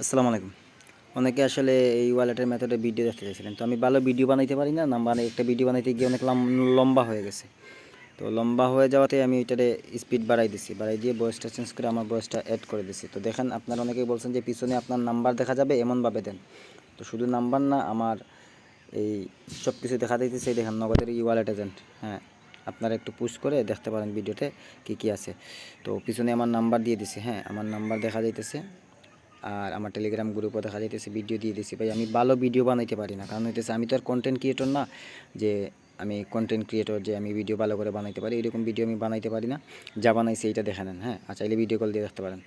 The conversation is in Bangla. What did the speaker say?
আসসালামু আলাইকুম। অনেকে আসলে এই ওয়ালেটের মেথডে ভিডিও দেখতে চাইছিলেন। তো আমি ভালো ভিডিও বানাইতে পারি না নাম্বার একটা ভিডিও বানাইতে গিয়ে অনেক লম- লম্বা হয়ে গেছে। তো লম্বা হয়ে যাওয়াতে আমি এটারে স্পিড বাড়াই দিছি। বাড়াই দিয়ে বয়সটা চেঞ্জ করে আমার বয়সটা অ্যাড করে দিছি। তো দেখেন, আপনারা অনেকেই বলছেন যে পিছনে আপনার নাম্বার দেখা যাবে, এমনভাবে দেন। তো শুধু নাম্বার না, আমার এই সব কিছু দেখা দিতেছে। দেখেন, নগদের ই ওয়ালেট এজেন্ট হ্যাঁ। আপনারা একটু পুশ করে দেখতে পারেন ভিডিওতে কী কী আছে। তো পিছনে আমার নাম্বার দিয়ে দিছি হ্যাঁ। আমার নাম্বার দেখা যাইতেছে। আর আমার টেলিগ্রাম গ্রুপও দেখা যাইতেছে ভিডিও দিয়ে দিছি। ভাই, আমি ভালো ভিডিও বানাইতে পারি না। কারণ হইতেছে, আমি তো আর কন্টেন্ট ক্রিয়েটর না যে আমি কন্টেন্ট ক্রিয়েটর যে আমি ভিডিও ভালো করে বানাইতে পারি। এরকম ভিডিও আমি বানাইতে পারি না। যা বানাইছি, এইটা দেখে নেন হ্যাঁ? আর চাইলে ভিডিও কল দিয়ে দেখতে পারেন।